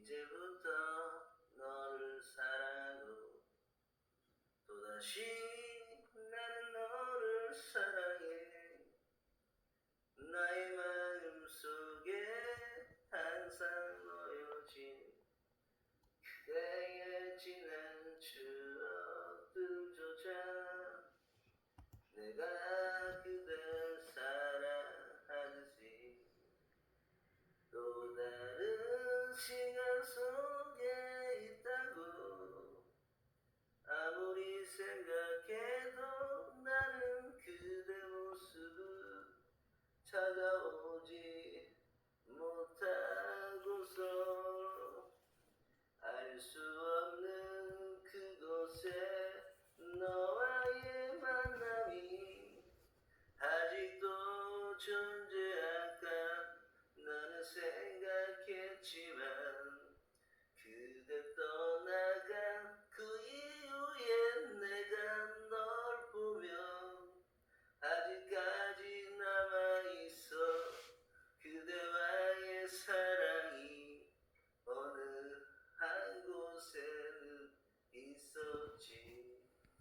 이제부터 너를 사랑으로 또다시 मुझे मुझ